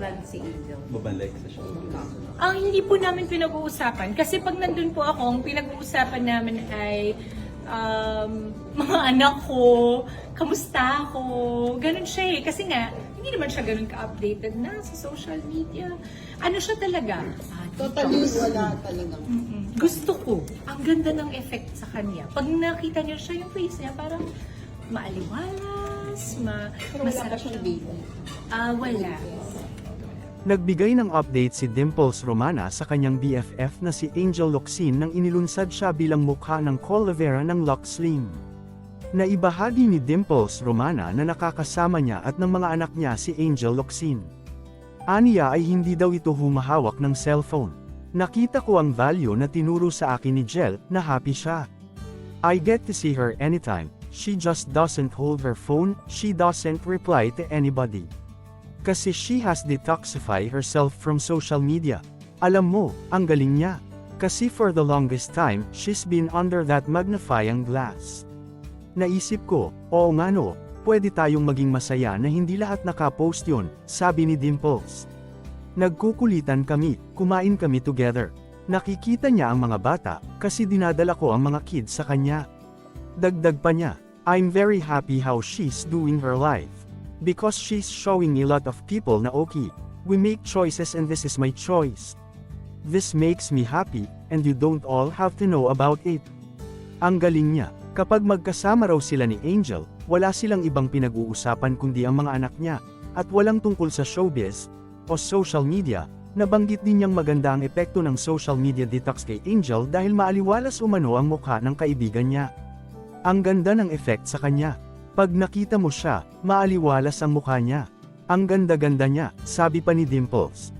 natin si Angel? Babalik sa showbiz. Ang hindi po namin pinag-uusapan, kasi pag nandun po ako, ang pinag-uusapan namin ay um, mga anak ko, kamusta ako, ganun siya eh. Kasi nga, hindi naman siya ganun ka-updated na sa social media. Ano siya talaga? Ah, Totally wala talaga. Mm-mm. Gusto ko. Ang ganda ng effect sa kanya. Pag nakita niyo siya, yung face niya, parang maaliwalas, ma Pero wala pa masarap siyang siyang- baby. Ah, wala. Nagbigay ng update si Dimples Romana sa kanyang BFF na si Angel Locsin nang inilunsad siya bilang mukha ng Colavera ng Lux. Naibahagi ni Dimples Romana na nakakasama niya at ng mga anak niya si Angel Locsin. Aniya ay hindi daw ito humahawak ng cellphone. Nakita ko ang value na tinuro sa akin ni Jel na happy siya. I get to see her anytime, she just doesn't hold her phone, she doesn't reply to anybody. Kasi she has detoxified herself from social media. Alam mo, ang galing niya. Kasi for the longest time, she's been under that magnifying glass. Naisip ko, oo nga no, pwede tayong maging masaya na hindi lahat nakapost yun, sabi ni Dimples. Nagkukulitan kami, kumain kami together. Nakikita niya ang mga bata, kasi dinadala ko ang mga kids sa kanya. Dagdag pa niya, I'm very happy how she's doing her life. Because she's showing a lot of people na okay. We make choices and this is my choice. This makes me happy, and you don't all have to know about it. Ang galing niya, kapag magkasama raw sila ni Angel, wala silang ibang pinag-uusapan kundi ang mga anak niya, at walang tungkol sa showbiz, o social media, nabanggit din niyang maganda ang epekto ng social media detox kay Angel dahil maaliwalas umano ang mukha ng kaibigan niya. Ang ganda ng effect sa kanya. Pag nakita mo siya, maaliwalas ang mukha niya. Ang ganda-ganda niya, sabi pa ni Dimples.